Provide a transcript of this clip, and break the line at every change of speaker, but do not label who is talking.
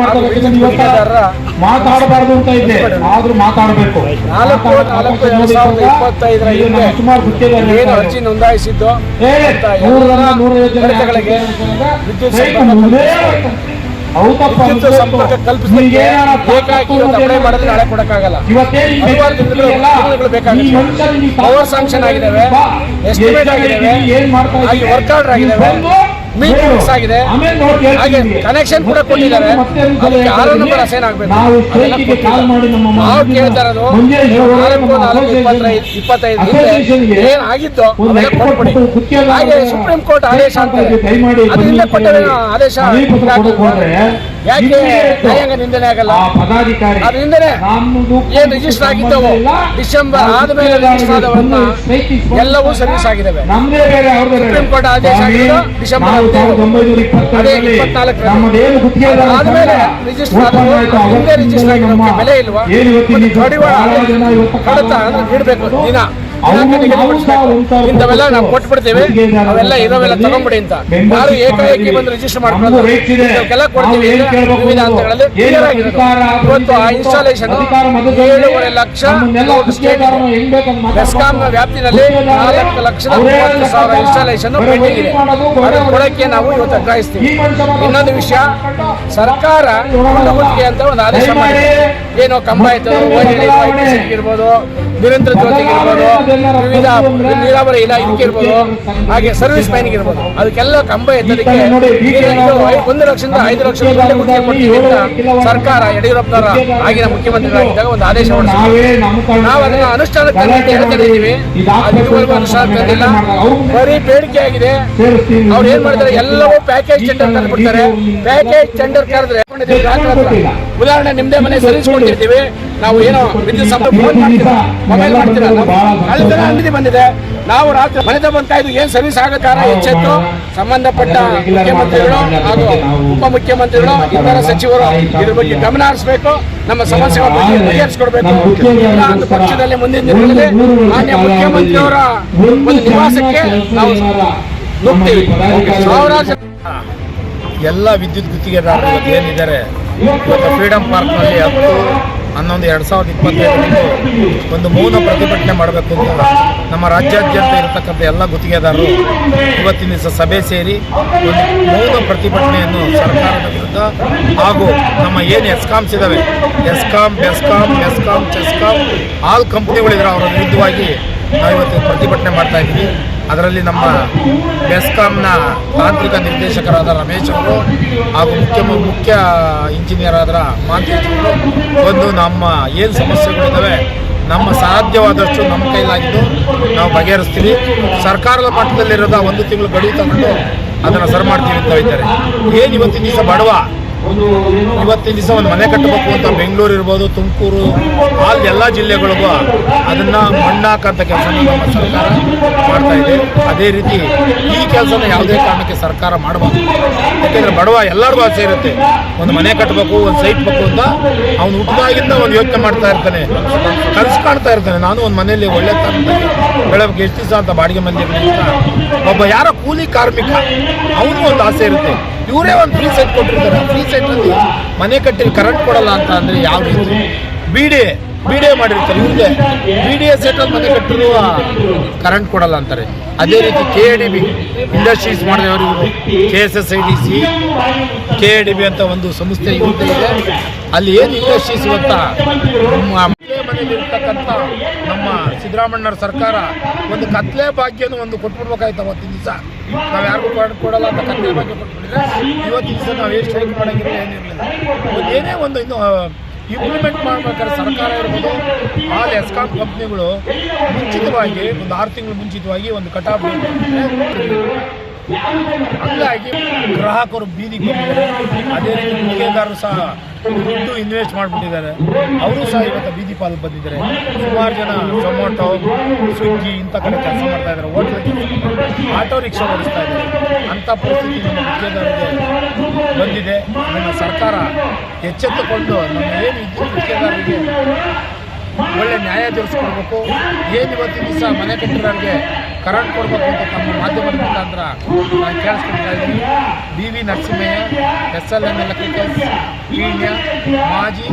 ಮಾಡ್ತಾರೆ ಯಾಕಂದ್ರೆ ಮಾತಾಡಬಾರ್ದು ಅಂತ ಇದೆ. ಆದ್ರೂ ಮಾತಾಡಬೇಕು.
ನಾಲ್ಕು ನಾಲ್ಕು ಎರಡ್ ಸಾವಿರದ ಇಪ್ಪತ್ತೈದರ ಹಿಂದೆ
ಸುಮಾರು
ಏನು ಅರ್ಜಿ ನೋಂದಾಯಿಸಿದ್ದು? ಅಂತ
ವಿದ್ಯುತ್
ವಿದ್ಯುತ್
ಸಂಪರ್ಕ
ಕಲ್ಪಿಸಲಿಕ್ಕೆ ಅಪ್ಲೈ ಮಾಡಿದ್ರೆ ನಾಳೆ ಕೊಡಕ್ಕಾಗಲ್ಲ. ಹಲವಾರು ದಿನಗಳು ಪವರ್ ಸ್ಯಾಂಕ್ಷನ್ ಆಗಿದ್ದಾವೆ, ಎಸ್ಟಿಮೇಟ್ ಆಗಿದ್ದಾವೆ,
ಏನ್
ಹಾಗೆ? ವರ್ಕ್ ಆರ್ಡರ್ ಆಗಿದ್ದಾವೆ,
ಬಂದು
ಮೀಟರ್. ಫಿಕ್ಸ್ ಆಗಿದೆ. ಹಾಗೆ ಕನೆಕ್ಷನ್ ಕೂಡ ಕೊಟ್ಟಿದ್ದಾರೆ. ಅದಕ್ಕೆ ಆರು ನಂಬರ್ ಅಸೈನ್ ಆಗ್ಬೇಕು.
ನಾವು
ಕೇಳ್ತಾ ಇರೋದು ನಾಲ್ಕು ನಾಲ್ಕು ಇಪ್ಪತ್ತೈದು ಇಪ್ಪತ್ತೈದು ಹಿಂದೆ ಏನ್ ಆಗಿದ್ದು ಅವೆಲ್ಲ ಕೊಟ್ಬಿಡಿ ಹಾಗೆ ಸುಪ್ರೀಂ ಕೋರ್ಟ್ ಆದೇಶ ಅಂತ
ಅದರಿಂದ
ಕೊಟ್ಟ ಆದೇಶ ಯಾಕೆ- ನ್ಯಾಯಾಂಗ ನಿಂದನೆ ಆಗಲ್ಲ?
ಆ ನಿಂದನೆ.
ಏನ್ ರಿಜಿಸ್ಟರ್ ಆಗಿದ್ದವು. ಡಿಸೆಂಬರ್ ಆದ್ಮೇಲೆ ರಿಜಿಸ್ಟರ್ ಆದವನ್ನ ಎಲ್ಲವೂ ಸರ್ವಿಸ್ ಆಗಿದ್ದಾವೆ. ಸುಪ್ರೀಂ ಕೋರ್ಟ್ ಆದೇಶ ಆಗಿದ್ದು ಡಿಸೆಂಬರ್ ಅದೇ ಇಪ್ಪತ್ನಾಲ್ಕರಲ್ಲಿ. ಆದ್ಮೇಲೆ ರಿಜಿಸ್ಟರ್ ಆದವು, ಹಿಂದೆ ರಿಜಿಸ್ಟರ್ ಆಗಿರೋದಕ್ಕೆ
ನಮ್ಮ
ಬೆಲೆ ಇಲ್ವಾ?
ಇವತ್ತು
ಕಡತ ಅಂದ್ರೆ ನೀಡಬೇಕು ದಿನ. ಇಂಥವೆಲ್ಲ ನಾವು ಕೊಟ್ಬಿಡ್ತೀವಿ. ಅವೆಲ್ಲ ಇರೋವೆಲ್ಲ ತಗೊಂಡ್ಬಿಡಿ ಅಂತ. ಯಾರು ಏಕಾಏಕಿ ಬಂದು ರಿಜಿಸ್ಟರ್
ಇದೆ.
ಇವಕ್ಕೆಲ್ಲ ಕೊಡ್ತೀವಿ. ವಿವಿಧ ಹಂತಗಳಲ್ಲಿ ಕ್ಲಿಯರ್ ಆಗಿರೋದು. ಇವತ್ತು ಆ ಇನ್ಸ್ಟಾಲೇಷನ್
ಮೊದಲು
ಲಕ್ಷ. ಬೆಸ್ಕಾಂನ ವ್ಯಾಪ್ತಿನಲ್ಲಿ ನಾಲ್ಕು ಲಕ್ಷದ ಮೂವತ್ತು ಸಾವಿರ. ಇನ್ಸ್ಟಾಲೇಷನ್ ಪೆಂಡಿಂಗ್ ಇದೆ. ಕೊಡಕ್ಕೆ ನಾವು ಇವತ್ತು
ಮಾತ್ರ
ಇನ್ನೊಂದು ವಿಷಯ ಸರ್ಕಾರ ಅಂತ ಒಂದು ಆದೇಶ ಮಾಡಿದೆ. ಏನೋ ಕಂಬ ಆಯ್ತು ಇರ್ಬೋದು ನಿರಂತರ ಜ್ಯೋತಿಗೆ ಇರ್ಬೋದು ವಿವಿಧ ನೀರಾವರಿ ಇಲಾಖೆ ಇರ್ಬೋದು ಹಾಗೆ ಸರ್ವಿಸ್ ಮ್ಯಾನಿಗೆ ಇರ್ಬೋದು. ಅದಕ್ಕೆಲ್ಲ ಕಂಬ ಎತ್ತಲಿಕ್ಕೆ ಒಂದು ಲಕ್ಷದಿಂದ ಐದು ಲಕ್ಷ ಕೊಡ್ತೀವಿ ಅಂತ ಸರ್ಕಾರ ಯಡಿಯೂರಪ್ಪನವರ ಆಗಿನ ಮುಖ್ಯಮಂತ್ರಿಗಳಾಗಿದ್ದಾಗ ಒಂದು ಆದೇಶ ಹೊರಡಿಸಿದ್ರು.
ನಾವೇ
ಅದನ್ನ ಅನುಷ್ಠಾನಕ್ಕೆ ತರಲಿಕ್ಕೆ ಅಂತ ಹೇಳ್ತಾ ಇದ್ದೀವಿ ಅನುಷ್ಠಾನ ತಂದಿಲ್ಲ ಬರೀ ಬೇಡಿಕೆ ಆಗಿದೆ. ಅವ್ರು ಏನ್ ಮಾಡ್ತಾರೆ ಎಲ್ಲವೂ ಪ್ಯಾಕೇಜ್ ಟೆಂಡರ್ ಕರೆದ್ಬಿಡ್ತಾರೆ ಪ್ಯಾಕೇಜ್ ಟೆಂಡರ್ ಕರೆದ್ರೆ ಉದಾಹರಣೆ ನಿಮ್ದೇ ಮನೆ ಸರ್ವಿಸ್ ಕೊಟ್ಟಿರ್ತೀವಿ ನಾವು ಏನೋ ವಿದ್ಯುತ್ ಸಂಪರ್ಕ ಮೊಬೈಲ್ ಮಾಡ್ತೀರಾ? ಅಲ್ಲಿ ಅಂಗಡಿ ಬಂದಿದೆ. ನಾವು ರಾತ್ರಿ ಮನೆದ ಬಂದ್ ಕಾಯ್ದು ಏನ್ ಸರ್ವಿಸ್ ಆಗತ್ತಾರ ಎಚ್ಚೆತ್ತು ಸಂಬಂಧಪಟ್ಟ ಮುಖ್ಯಮಂತ್ರಿಗಳು ಹಾಗೂ ಉಪಮುಖ್ಯಮಂತ್ರಿಗಳು ಇತರ ಸಚಿವರು ಇದ್ರ ಬಗ್ಗೆ ಗಮನ ಹರಿಸಬೇಕು ನಮ್ಮ ಸಮಸ್ಯೆಗಳ ಬಗ್ಗೆ ಬಗೆಹರಿಸ್ಕೊಡ್ಬೇಕು ಒಂದು ಪಕ್ಷದಲ್ಲಿ ಮುಂದಿನ ದಿನಗಳಲ್ಲಿ ಮಾನ್ಯ ಮುಖ್ಯಮಂತ್ರಿಯವರ ಒಂದು ನಿವಾಸಕ್ಕೆ ನಾವು ನುಗ್ತೀವಿ ಸಾವಿರಾರು
ಎಲ್ಲ ವಿದ್ಯುತ್ ಗುತ್ತಿಗೆದಾರರು ಇವತ್ತು ಏನಿದ್ದಾರೆ? ಇವತ್ತು ಫ್ರೀಡಂ ಪಾರ್ಕ್ನಲ್ಲಿ ಹತ್ತು, ಹನ್ನೊಂದು, ಎರಡು ಸಾವಿರದ ಇಪ್ಪತ್ತೈದರಂದು ಒಂದು ಮೌನ ಪ್ರತಿಭಟನೆ ಮಾಡಬೇಕು ಅಂತ ನಮ್ಮ ರಾಜ್ಯಾದ್ಯಂತ ಇರತಕ್ಕಂಥ ಎಲ್ಲ ಗುತ್ತಿಗೆದಾರರು ಇವತ್ತಿನ ದಿವಸ ಸಭೆ ಸೇರಿ ಒಂದು ಮೌನ ಪ್ರತಿಭಟನೆಯನ್ನು ಸರ್ಕಾರದ ವಿರುದ್ಧ ಹಾಗೂ ನಮ್ಮ ಏನು ಎಸ್ಕಾಮ್ಸ್ ಇದ್ದಾವೆ ESCOM, BESCOM ESCOM CHESCOM all ಕಂಪ್ನಿಗಳಿದ್ರೆ ಅವರ ವಿರುದ್ಧವಾಗಿ ನಾವು ಇವತ್ತು ಪ್ರತಿಭಟನೆ ಮಾಡ್ತಾ ಇದ್ದೀವಿ. ಅದರಲ್ಲಿ ನಮ್ಮ ಬೆಸ್ಕಾಂನ ತಾಂತ್ರಿಕ ನಿರ್ದೇಶಕರಾದ ರಮೇಶ್ ಅವರು ಹಾಗೂ ಮುಖ್ಯ ಮುಖ್ಯ ಇಂಜಿನಿಯರ್ ಆದ ಮಾಂತೇಶ್ ಅವರು ಒಂದು ನಮ್ಮ ಏನು ಸಮಸ್ಯೆಗಳಿದ್ದಾವೆ ನಮ್ಮ ಸಾಧ್ಯವಾದಷ್ಟು ನಮ್ಮ ಕೈಲಾಗಿದ್ದು ನಾವು ಬಗೆಹರಿಸ್ತೀವಿ. ಸರ್ಕಾರದ ಮಟ್ಟದಲ್ಲಿರೋದ ಒಂದು ತಿಂಗಳು ಗಡುವು ತಗೊಂಡು ಅದನ್ನು ಸರಿ ಮಾಡ್ತೀವಿ ಅಂತ ಇದ್ದಾರೆ. ಏನು ಇವತ್ತಿನ ದಿವಸ ಬಡವ ಇವತ್ತಿನ ದಿವಸ ಒಂದು ಮನೆ ಕಟ್ಟಬೇಕು ಅಂತ ಬೆಂಗಳೂರು ಇರ್ಬೋದು, ತುಮಕೂರು, ಆಲ್ ಎಲ್ಲ ಜಿಲ್ಲೆಗಳಿಗೂ ಅದನ್ನು ಮಣ್ಣಾಕಂತ ಕೆಲಸ ನಮ್ಮ ಸರ್ಕಾರ ಮಾಡ್ತಾ ಇದೆ. ಅದೇ ರೀತಿ ಈ ಕೆಲಸನ ಯಾವುದೇ ಕಾರಣಕ್ಕೆ ಸರ್ಕಾರ ಮಾಡಬಾರ್ದು. ಯಾಕೆಂದರೆ ಬಡವ ಎಲ್ಲರಿಗೂ ಆಸೆ ಇರುತ್ತೆ. ಒಂದು ಮನೆ ಕಟ್ಟಬೇಕು, ಒಂದು ಸೈಟ್ ಬೇಕು ಅಂತ. ಅವನು ಹುಟ್ಟಿದಾಗಿಂದ ಒಂದು ಯೋಚನೆ ಮಾಡ್ತಾ ಇರ್ತಾನೆ. ಕನಸು ಕಾಣ್ತಾ ಇರ್ತಾನೆ. ನಾನು ಒಂದು ಮನೆಯಲ್ಲಿ ಒಳ್ಳೆ ತನದಲ್ಲಿ ಬೆಳಗ್ಗೆ ಎಷ್ಟು ದಿವಸ ಅಂತ ಬಾಡಿಗೆ ಮಂದಿ ಅಂತ ಒಬ್ಬ ಯಾರೋ ಕೂಲಿ ಕಾರ್ಮಿಕ ಅವನು ಒಂದು ಆಸೆ ಇರುತ್ತೆ. ಇವರೇ ಒಂದು ಫ್ರೀ ಸೆಟ್ ಕೊಟ್ಟಿರ್ತಾರೆ. ಫ್ರೀ ಸೆಟ್ನಲ್ಲಿ ಮನೆ ಕಟ್ಟಿ ಕರೆಂಟ್ ಕೊಡಲ್ಲ ಅಂತ ಅಂದರೆ ಯಾವ ರೀತಿ? ಬಿ ಬಿ ಡಿ ಎ ಮಾಡಿರ್ತಾರೆ. ಇವ್ರಿಗೆ ಬಿ ಡಿ ಎ ಮನೆ ಕಟ್ಟಿರುವ ಕರೆಂಟ್ ಕೊಡಲ್ಲ ಅಂತಾರೆ. ಅದೇ ರೀತಿ ಕೆ ಡಿ ಬಿ ಇಂಡಸ್ಟ್ರೀಸ್ ಮಾಡಿದವರು K S S I D C K D B ಅಂತ ಒಂದು ಸಂಸ್ಥೆ ಇರುತ್ತೆ ಇದೆ. ಅಲ್ಲಿ ಏನು ಇಂಡಸ್ಟ್ರೀಸ್ ಇವತ್ತ ನಮ್ಮ ಮನೆ ಮನೆಯಲ್ಲಿರ್ತಕ್ಕಂಥ ನಮ್ಮ ಸಿದ್ದರಾಮಣ್ಣವ್ರ ಸರ್ಕಾರ ಒಂದು ಕತ್ಲೆ ಭಾಗ್ಯನ ಒಂದು ಕೊಟ್ಬಿಡ್ಬೇಕಾಯ್ತು ಅವತ್ತಿನ ದಿವಸ. ನಾವು ಯಾರಿಗೂ ಕಾರ್ಡ್ ಕೊಡಲ್ಲ ಅಂತ ಕತ್ಲೆ ಭಾಗ್ಯ ಕೊಟ್ಬಿಟ್ಟಿದ್ರೆ ಇವತ್ತಿನ ದಿವಸ ನಾವು ಏನು ಸ್ಟ್ರೈಕ್ ಮಾಡೋಂಗಿಲ್ಲ ಏನಿರಲಿಲ್ಲ. ಏನೇ ಒಂದು ಇನ್ನು ಇಂಪ್ಲಿಮೆಂಟ್ ಮಾಡಬೇಕಾದ್ರೆ ಸರ್ಕಾರ ಇರ್ಬೋದು ಹಾಲು ಎಸ್ಕಾಂ ಕಂಪ್ನಿಗಳು ಮುಂಚಿತವಾಗಿ ಒಂದು ಆರು ತಿಂಗಳು ಮುಂಚಿತವಾಗಿ ಒಂದು ಕಟಾಫ್ ಹಂಗಾಗಿ ಗ್ರಾಹಕರು ಬೀದಿಗೆ ಅದೇ ರೀತಿ ಸಹ ದುಡ್ಡು ಇನ್ವೆಸ್ಟ್ ಮಾಡಿಬಿಟ್ಟಿದ್ದಾರೆ. ಅವರು ಸಹ ಇವತ್ತು ಬೀದಿ ಪಾಲು ಬಂದಿದ್ದಾರೆ. ಸುಮಾರು ಜನ ಟೊಮೊಟೊ ಸ್ವಿಗ್ಗಿ ಇಂಥ ಕಡೆ ಕೆಲಸ ಮಾಡ್ತಾ ಇದ್ದಾರೆ. ಆಟೋ ರಿಕ್ಷಾ ಓಡಿಸ್ತಾ ಇದ್ದಾರೆ. ಅಂಥ ಪರಿಸ್ಥಿತಿ ನಮ್ಮ ಬಂದಿದೆ. ನಮ್ಮ ಸರ್ಕಾರ ಎಚ್ಚೆತ್ತುಕೊಂಡು ನಮ್ಮ ಏನು ಇದ್ದು ಮುಖ್ಯದಾರರಿಗೆ ಒಳ್ಳೆ ನ್ಯಾಯ ತಿಳಿಸ್ಕೊಡ್ಬೇಕು ಏನು ಇವತ್ತಿನ ದಿವಸ ಮನೆ ಕಟ್ಟಿರೋರಿಗೆ ಕರೆಂಟ್ ಕೊಡಬೇಕು ಅಂತ ತಮ್ಮ ಮಾಧ್ಯಮದ ಮುಖಾಂತರ ನಾನು ಕೇಳಿಸ್ಕೊಳ್ತಾ ಇದ್ದೀನಿ B V Narasimhaiah, S L N electricals ಕೀಣ್ಯ ಮಾಜಿ